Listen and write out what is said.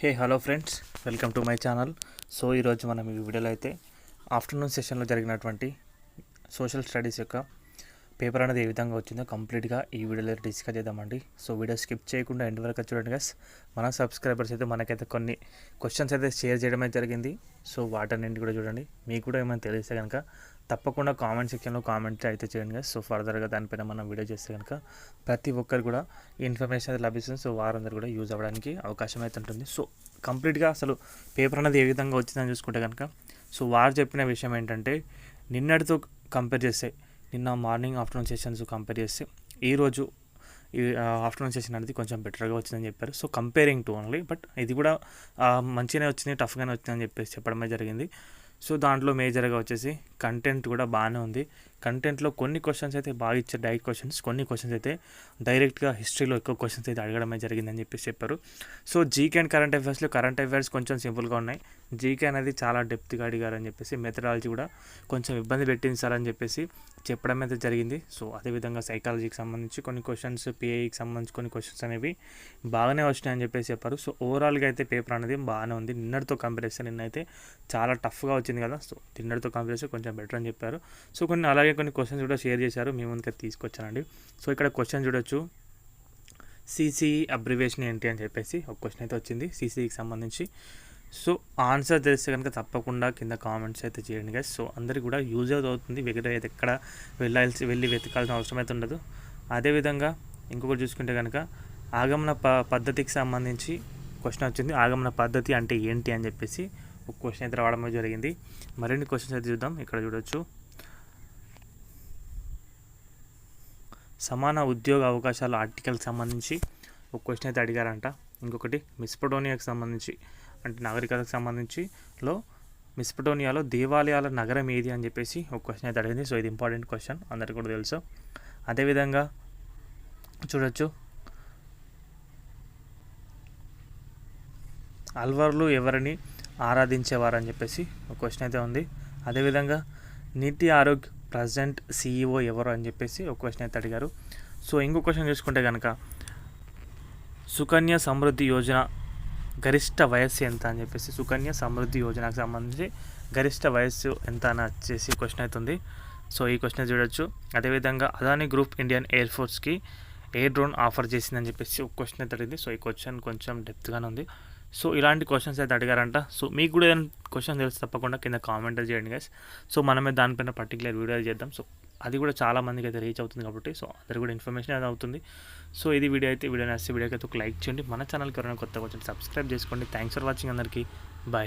Hey hello friends welcome to my channel so ఈరోజు మనం ఈ వీడియోలో అయితే ఆఫ్టర్నూన్ సెషన్లో జరిగినటువంటి సోషల్ స్టడీస్ యొక్క పేపర్ అనేది ఏ విధంగా వచ్చిందో కంప్లీట్గా ఈ వీడియోలో డిస్కస్ చేద్దామండి. సో వీడియో స్కిప్ చేయకుండా ఎండ్ వరకు చూడండి గస్ మన సబ్స్క్రైబర్స్ అయితే మనకైతే కొన్ని క్వశ్చన్స్ అయితే షేర్ చేయడం అయితే జరిగింది. సో వాటన్నింటి కూడా చూడండి. మీకు కూడా ఏమైనా తెలిస్తే కనుక తప్పకుండా కామెంట్ సెక్షన్లో కామెంట్ అయితే చేయండి కదా సో ఫర్దర్గా దానిపైన మనం వీడియో చేస్తే కనుక ప్రతి ఒక్కరు కూడా ఇన్ఫర్మేషన్ అయితే లభిస్తుంది. సో వారందరూ కూడా యూజ్ అవ్వడానికి అవకాశం అయితే ఉంటుంది. సో కంప్లీట్గా అసలు పేపర్ అనేది ఏ విధంగా వచ్చిందని చూసుకుంటే కనుక సో వారు చెప్పిన విషయం ఏంటంటే నిన్నటితో కంపేర్ చేస్తే నిన్న మార్నింగ్ ఆఫ్టర్నూన్ సెషన్స్ కంపేర్ చేస్తే ఈరోజు ఈ ఆఫ్టర్నూన్ సెషన్ అనేది కొంచెం బెటర్గా వచ్చిందని చెప్పారు. So comparing to only but ఇది కూడా మంచిగానే వచ్చింది టఫ్గానే వచ్చిందని చెప్పేసి చెప్పడమే జరిగింది. సో దాంట్లో మేజర్గా వచ్చేసి కంటెంట్ కూడా బాగానే ఉంది. కంటెంట్లో కొన్ని క్వశ్చన్స్ అయితే బాగా ఇచ్చారు. డైరెక్ట్ క్వశ్చన్స్ కొన్ని క్వశ్చన్స్ అయితే డైరెక్ట్గా హిస్టరీలో ఎక్కువ క్వశ్చన్స్ అయితే అడగడమే జరిగిందని చెప్పేసి చెప్పారు. సో జీకే అండ్ కరెంట్ అఫైర్స్లో కరెంట్ అఫైర్స్ కొంచెం సింపుల్గా ఉన్నాయి. జీకే అనేది చాలా డెప్త్గా అడిగారని చెప్పేసి మెథడాలజీ కూడా కొంచెం ఇబ్బంది పెట్టింది సార్ అని చెప్పేసి చెప్పడం అయితే జరిగింది. సో అదేవిధంగా సైకాలజీకి సంబంధించి కొన్ని క్వశ్చన్స్ పిఐకి సంబంధించి కొన్ని క్వశ్చన్స్ అనేవి బాగానే వచ్చినాయని చెప్పేసి చెప్పారు. సో ఓవరాల్గా అయితే పేపర్ అనేది బాగానే ఉంది. నిన్నటితో కంపేర్ చేస్తే నిన్న అయితే చాలా టఫ్గా వచ్చింది కదా. సో నిన్నటితో కంపేర్ చేస్తే కొంచెం బెటర్ అని చెప్పారు. సో కొన్ని అలాగే కొన్ని క్వశ్చన్స్ కూడా షేర్ చేశారు. మీ ఇంకా తీసుకొచ్చానండి. సో ఇక్కడ క్వశ్చన్ చూడొచ్చు. సిసిఈ అబ్రివేషన్ ఏంటి అని చెప్పేసి ఒక క్వశ్చన్ అయితే వచ్చింది. సిసిఈకి సంబంధించి. సో ఆన్సర్ తెలిస్తే కనుక తప్పకుండా కింద కామెంట్స్ అయితే చేయండి గైస్ సో అందరికి కూడా యూజ్ అవుతుంది. వేరే అయితే ఎక్కడ వెళ్ళాల్సి వెళ్ళి వెతకాల్సిన అవసరం అయితే ఉండదు. అదేవిధంగా ఇంకొకటి చూసుకుంటే కనుక ఆగమన ప పద్ధతికి సంబంధించి క్వశ్చన్ వచ్చింది. ఆగమన పద్ధతి అంటే ఏంటి అని చెప్పేసి ఒక క్వశ్చన్ అయితే రావడం జరిగింది. మరిన్ని క్వశ్చన్స్ అయితే చూద్దాం. ఇక్కడ చూడొచ్చు. సమాన ఉద్యోగ అవకాశాల ఆర్టికల్కి సంబంధించి ఒక క్వశ్చన్ అయితే అడిగారంట. ఇంకొకటి మిస్పటోనియాకి సంబంధించి అంటే నాగరికతకు సంబంధించి లో మిస్పటోనియాలో దేవాలయాల నగరం ఏది అని చెప్పేసి ఒక క్వశ్చన్ అయితే అడిగింది. సో ఇది ఇంపార్టెంట్ క్వశ్చన్ అందరికీ కూడా తెలుసు. అదేవిధంగా చూడొచ్చు. అల్వర్లు ఎవరిని ఆరాధించేవారు అని చెప్పేసి ఒక క్వశ్చన్ అయితే ఉంది. అదేవిధంగా నీతి ఆరోగ్య ప్రజెంట్ సీఈఓ ఎవరు అని చెప్పేసి ఒక క్వశ్చన్ అయితే అడిగారు. సో ఇంకో క్వశ్చన్ చూసుకుంటే కనుక సుకన్య సమృద్ధి యోజన గరిష్ట వయస్సు ఎంత అని చెప్పేసి సుకన్య సమృద్ధి యోజనకు సంబంధించి గరిష్ట వయస్సు ఎంత అని వచ్చేసి క్వశ్చన్ అవుతుంది సో ఈ క్వశ్చన్ చూడొచ్చు. అదేవిధంగా అదాని గ్రూప్ ఇండియన్ ఎయిర్ ఫోర్స్కి ఎయిర్ డ్రోన్ ఆఫర్ చేసిందని చెప్పేసి ఒక క్వశ్చన్ అయితే అడిగింది. సో ఈ క్వశ్చన్ కొంచెం డెప్త్గానే ఉంది. సో ఇలాంటి క్వశ్చన్స్ అయితే అడిగారంట. సో మీకు కూడా ఏదైనా క్వశ్చన్ తెలిసి తప్పకుండా కింద కామెంట్ చేయండి గైస్ సో మనమే దానిపైన పర్టికులర్ వీడియో చేద్దాం. సో అది కూడా చాలా మందికి అయితే రీచ్ అవుతుంది కాబట్టి సో అందరు కూడా ఇన్ఫర్మేషన్ అది అవుతుంది. సో ఇది వీడియో అయితే వీడియో నచ్చే వీడియోకి అయితే ఒక లైక్ చేయండి. మన ఛానల్కి ఎవరైనా కొత్తగా వచ్చి సబ్స్క్రైబ్ చేసుకోండి. థ్యాంక్స్ ఫర్ వాచింగ్ అందరికీ. బాయ్